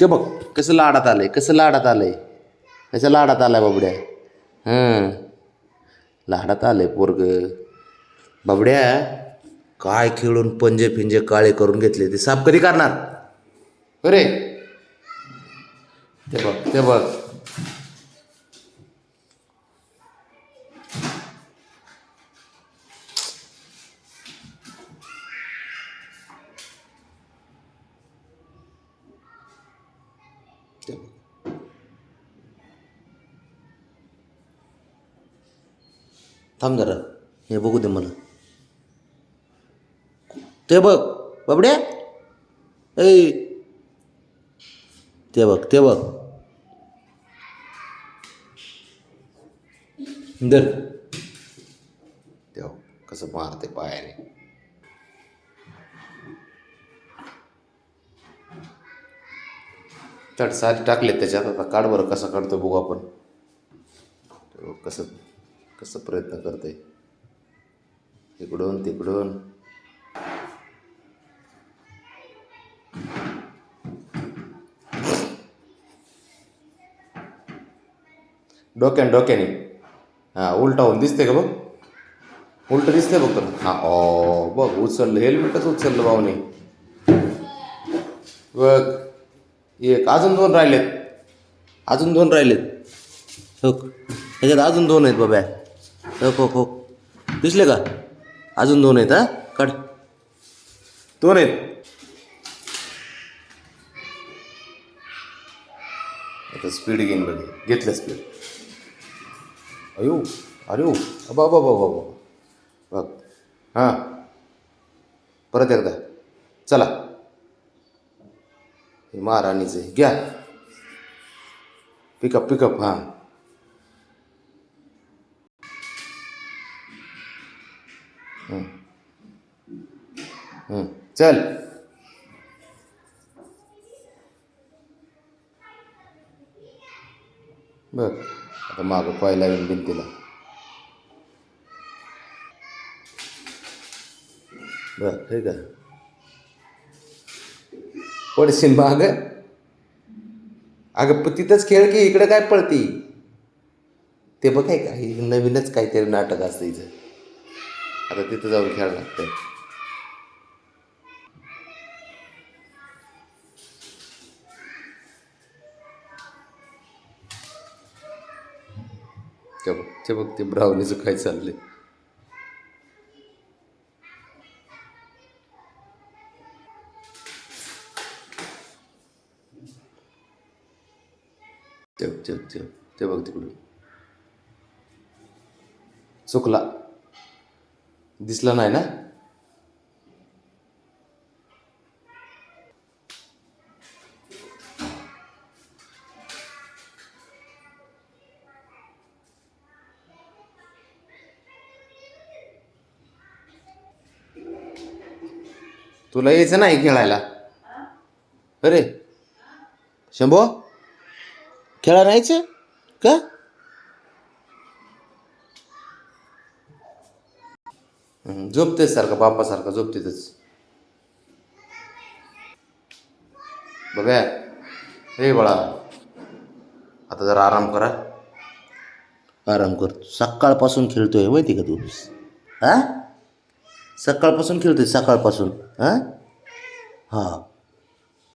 ते बघ कसं लाडात आलं आहे कसं लाडात आलं आहे कसं लाडात आलाय बाबड्या? हां. लाडात आलं आहे पोरग. बाबड्या काय खेळून पंजे फिंजे काळे करून घेतले ते साफ कधी करणार अरे! ते बघ ते बघ. ते थांब जरा. हे बघू दे मला. ते बघ बाबड्या. ऐ. ते बघ ते बघ. दर ते कसं मारते पायाने. चट सारे टाकले त्याच्यात. आता काढ बरं कसं काढतो बघू आपण. कसं कसं प्रयत्न करते इकडून तिकडून. डोक्याने डोक्याने. हां उलटा होऊन दिसते का बघ? उलट दिसते बघ तुला हां ओ बघ उचललं हेल्मेटच उचललं भाऊने. बघ. एक अजून दोन राहिलेत. अजून दोन राहिलेत. हो ह्याच्यात अजून दोन आहेत बाबा हो हो हो दिसले का? अजून दोन आहेत हा? काढ. दोन आहेत. आता स्पीड घेईन बघ. घेतलं स्पीड अयो अरे ओ बाबा बाबा बघ. हां. परत एकदा. चला. हे महाराणीचं. आहे घ्या पिकअप पिकअप हां. हं. चल. बघ आता मागं पहिला येऊन भिंतीला. बघ हे का पडशील माग. अगं प- तिथंच खेळ की इकडं काय पळती? ते बघ काय काही नवीनच काहीतरी नाटक असतं इथं. आता तिथं जाऊन खेळायला लागतं ते बघ ते बघ ते ब्रावणीचं काय चाललंय. ते ते ते ते बघ तिकडून. चुकला. दिसला नाही ना? तुला यायचं नाही खेळायला? अरे शंभो? खेळा नाहीचं का? झोपतेच सारखं बापासारखं झोपतेच बघा हे. बाळा. आता जरा आराम करा. आराम कर. सकाळपासून खेळतोय माहिती का तू? हा सकाळपासून खेळतोय सकाळपासून. हा हा.